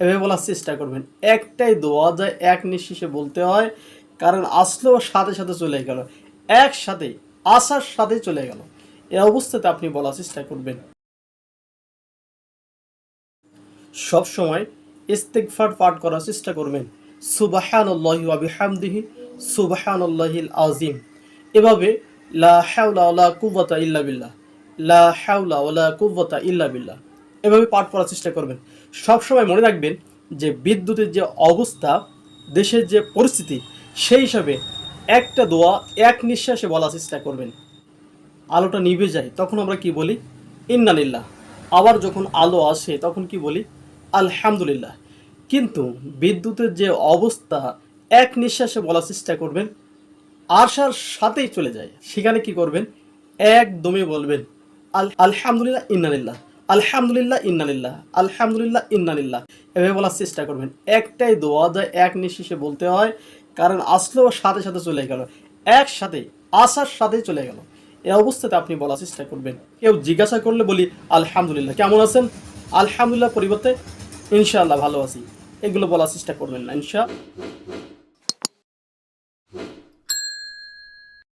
এভাবে বলার চেষ্টা করবেন। একটাই দোয়া যায় এক নিঃশেষে বলতে হয়, কারণ আসলেও সাথে সাথে চলে গেল। একসাথে, আসার সাথে চলে গেল। এই অবস্থাতে আপনি বলার চেষ্টা করবেন। সব সময় ইস্তেকফার পাঠ করার চেষ্টা করবেন। সুবাহানল্লাহি ওয়া বিহামদিহি, সুবাহানল্লাহিল আজিম এভাবে, লা ওয়ালা কুওয়াতা ইল্লা বিল্লাহ, লা ওয়ালা কুওয়াতা ইল্লা বিল্লাহ। এভাবে পাঠ করার চেষ্টা করবেন। সব সময় মনে রাখবেন যে বিদ্যুতের যে অবস্থা, দেশের যে পরিস্থিতি, সেই হিসাবে একটা দোয়া, এক নিঃশ্বাসে বলার চেষ্টা করবেন। আলোটা নিভে যায়, তখন আমরা কি বলি? ইন্নালিল্লাহ আবার যখন আলো আসে, তখন কি বলি? আলহামদুলিল্লাহ। কিন্তু বিদ্যুতের যে অবস্থা, এক নিঃশ্বাসে বলার চেষ্টা করবেন আসার সাথেই চলে যায়। সেখানে কি করবেন? একদমই বলবেন, আল, আলহামদুলিল্লাহ ইন্নালিল্লাহ আলহামদুলিল্লাহ, ইন্নালিল্লাহ। আলহামদুলিল্লাহ, ইন্নালিল্লাহ। এভাবে বলার চেষ্টা করবেন। একটাই দোয়া যায় এক নিঃশেষে বলতে হয়, কারণ আসলেও সাথে সাথে চলে গেল। একসাথে, আসার সাথে চলে গেল। এই অবস্থাতে আপনি বলার চেষ্টা করবেন। কেউ জিজ্ঞাসা করলে বলি, আলহামদুলিল্লাহ, কেমন আছেন? আলহামদুলিল্লাহ পরিবর্তে, ইনশাআল্লাহ, ভালো আছি। এগুলো বলার চেষ্টা করবেন না, ইনশা